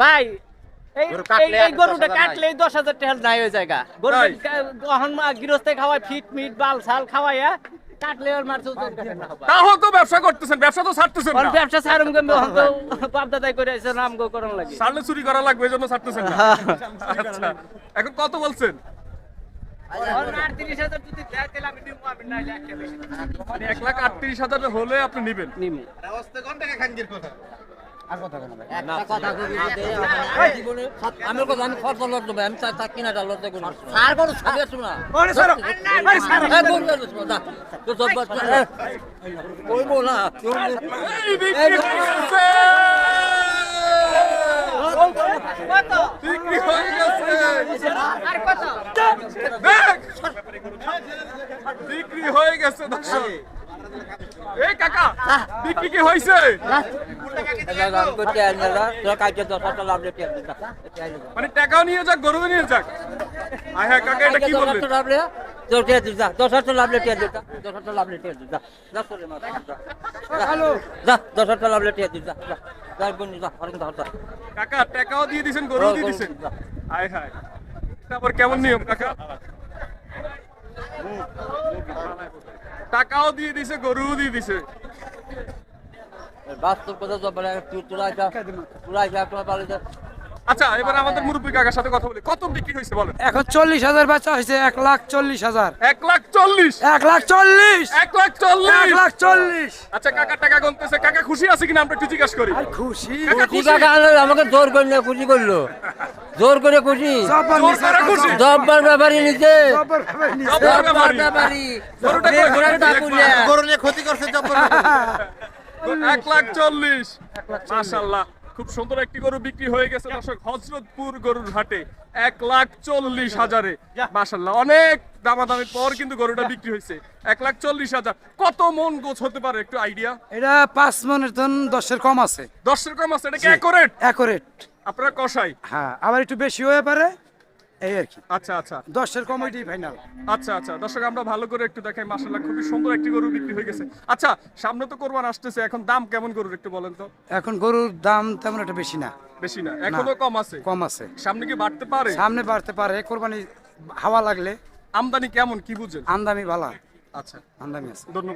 ভাই এই গরু কাটলে এই- এই আর গরুটা 10,000 কাটলে দশ হাজার টাকা নাই হয়ে জায়গা। গরু গহন গৃহস্থে খাওয়ায় ফিট মিট বাল ছাল খাওয়াইয়া কাটলে ওর মার চোদ্দ না হবে তাও তো ব্যবসা করতেছেন ব্যবসা তো ছাড়তেছেন না। ব্যবসা ছাড়ুম গেমে বাপ দাদাই করে আছে নাম গো করন লাগে। চুরি করা লাগবে এই জন্য ছাড়তেছেন না। আচ্ছা এখন কত বলছেন? ওর মার 30,000 যদি দেয় তাহলে আমি নিবো, আমি একটা আমি কথা আমি খরচ লড়তে হবে আমি তার কিনাটা লড়তে করি আর কোন আমি স্যার। এই বল তো সব বাস ওই বল না এই বিক্রি হয়ে গেছে। বিক্রি হয়ে বিক্রি হয়ে গেছে দর্শক এই কাকা, বিক্রি কি হয়েছে? মানে টাকাও নিয়ে যাক গরু নিয়ে যাক। আয় হ্যাঁ কাকা, এটা কি বললেন? দশ হাজার লাভ লেটে দিস দশ হাজার লাভ লেটে দিস যা চলে মা হ্যালো যা দশ হাজার লাভ লেটে দিস যা যা যা বন্ধু যা কাকা, টাকাও দিয়ে দিছেন গরু দিছেন। আয় হায়। কেমন নিয়ম, কাকা? টাকাও দিয়ে দিছে গরুও দিয়ে দিছে। বাস্তব কথা যা তোমার পালে আচ্ছা এবার আমাদের মুরব্বী কাকার সাথে কথা বলি। কত বিক্রি হয়েছে বলেন? এখন চল্লিশ হাজার বেচা হয়েছে এক লাখ চল্লিশ হাজার। এক লাখ চল্লিশ? এক লাখ চল্লিশ। এক লাখ এক চল্লিশ লাখ চল্লিশ। আচ্ছা কাকা টাকা গুনতেছে। কাকা খুশি আছে কিনা? আমরা একটু জিজ্ঞাসা করি। খুশি? কাকা আমাকে জোর করে নিয়ে খুশি করল। জোর করে খুশি। জব্বার ব্যাপারী নিচে। জব্বার ব্যাপারী। ক্ষতি করছে এক লাখ চল্লিশ। মাশাল্লাহ খুব সুন্দর একটি গরু বিক্রি হয়ে গেছে দর্শক হজরতপুর গরুর হাটে এক লাখ চল্লিশ হাজারে। মাসাল্লাহ অনেক দামাদামি পর কিন্তু গরুটা বিক্রি হয়েছে। এক লাখ চল্লিশ হাজার। কত মন গোছ হতে পারে একটু আইডিয়া? এটা পাঁচ মনের ধন দশের কম আছে। দশের কম আছে এটা কি অ্যাকোরেট অ্যাকোরেট আপনারা কষাই হ্যাঁ আবার একটু বেশি হয়ে পারে। এই আর কি। আচ্ছা আচ্ছা। দশের ফাইনাল আচ্ছা আচ্ছা। দর্শক আমরা ভালো করে একটু দেখাই খুবই সুন্দর একটি গরু বিক্রি হয়ে গেছে। আচ্ছা সামনে তো কোরবান আসতেছে এখন দাম কেমন গরুর একটু বলেন তো? এখন গরুর দাম তেমন একটা বেশি না। বেশি না এখনও কম আছে? কম আছে। সামনে কি বাড়তে পারে? সামনে বাড়তে পারে কোরবানি হাওয়া লাগলে। আমদানি কেমন কি বুঝেন? আমদানি ভালো। আচ্ছা। আমদানি আছে। ধন্যবাদ।